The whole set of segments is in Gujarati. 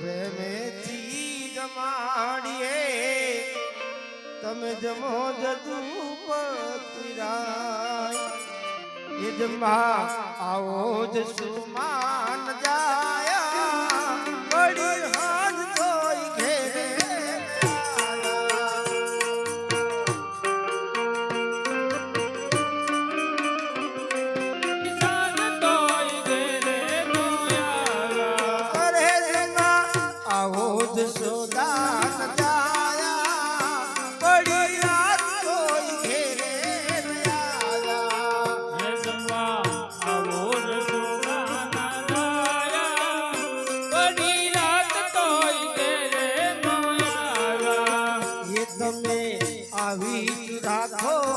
પ્રેમેથી જમાડીએ. તમે જમો જદુપતિરાય એ જમવા આવો જ સુમાન જાય. બડી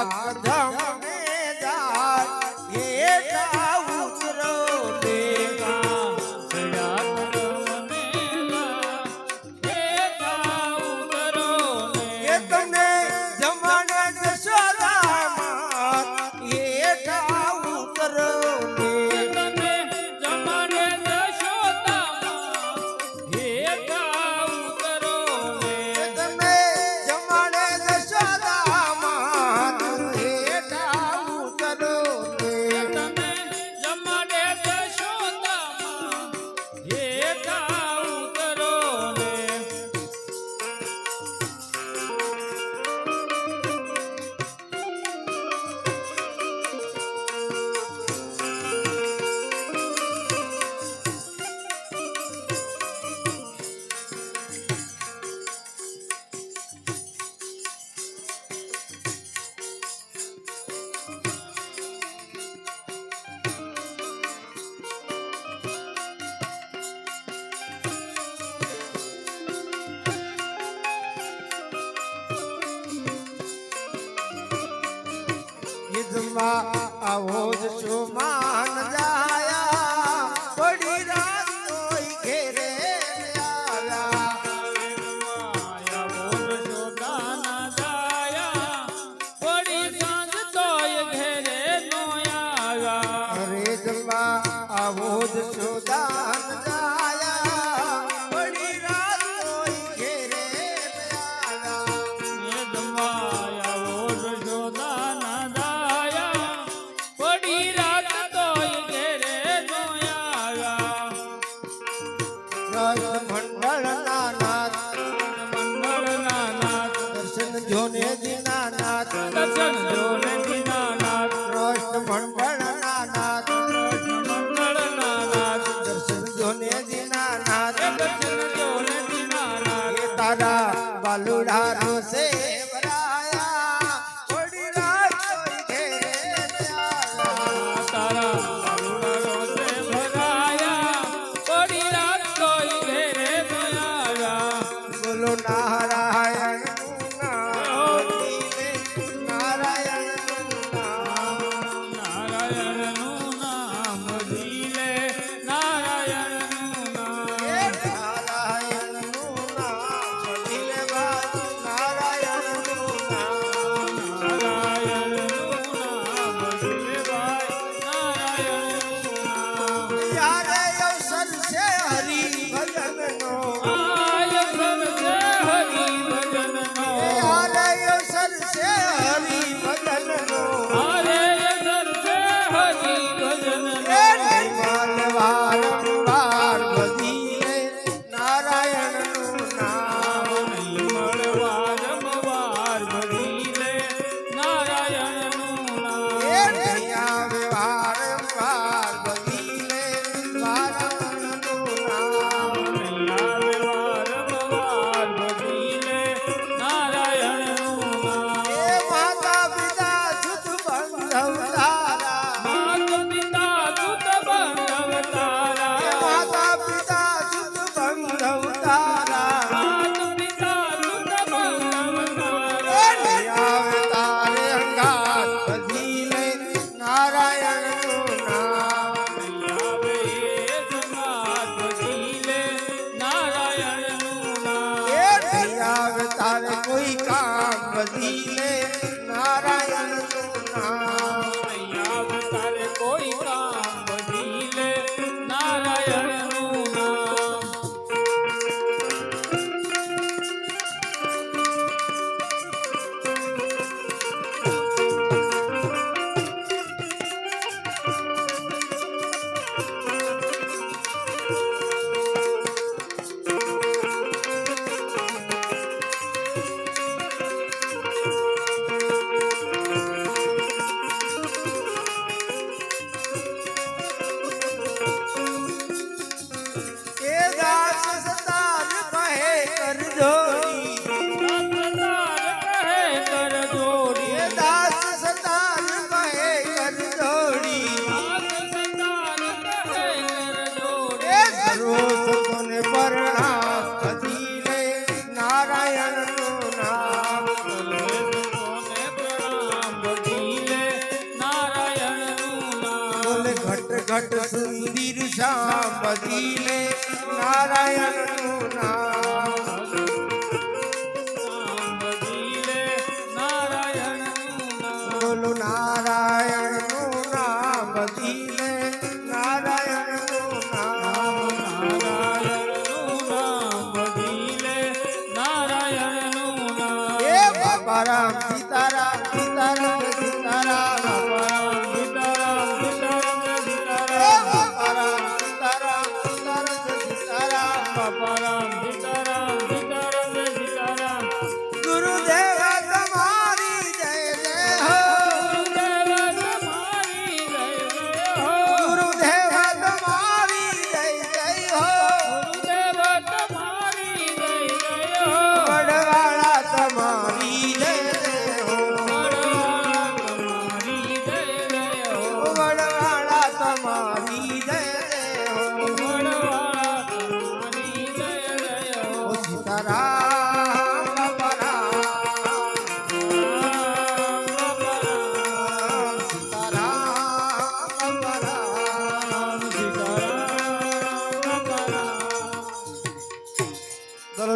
রাধা આવે કોઈ કામ બદલે ઘટ સુંદર શ્યામ બદીને નારાયણનું નામ બોલો નારાયણનું નામ બદીને નારાયણનું નામ એ બાબા રામ સીતારામ સીતારામ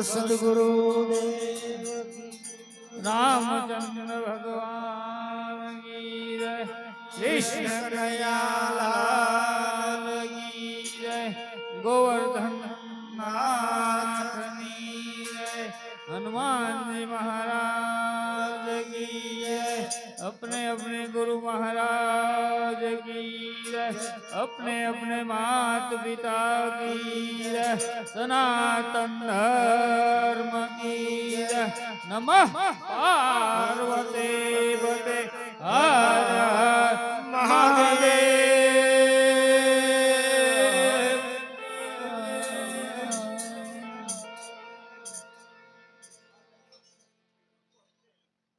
સદગુરુ રામચંદ્ર ભગવાન કી જય કૃષ્ણ કનૈયાલાલ કી જય ગોવર્ધન નાથની જય હનુમાનજી મહારાજ કી જય अपने अपने गुरु महाराज की जय अपने अपने मात पिता की जय सनातन નમઃ પાર્વતી પતે હર હર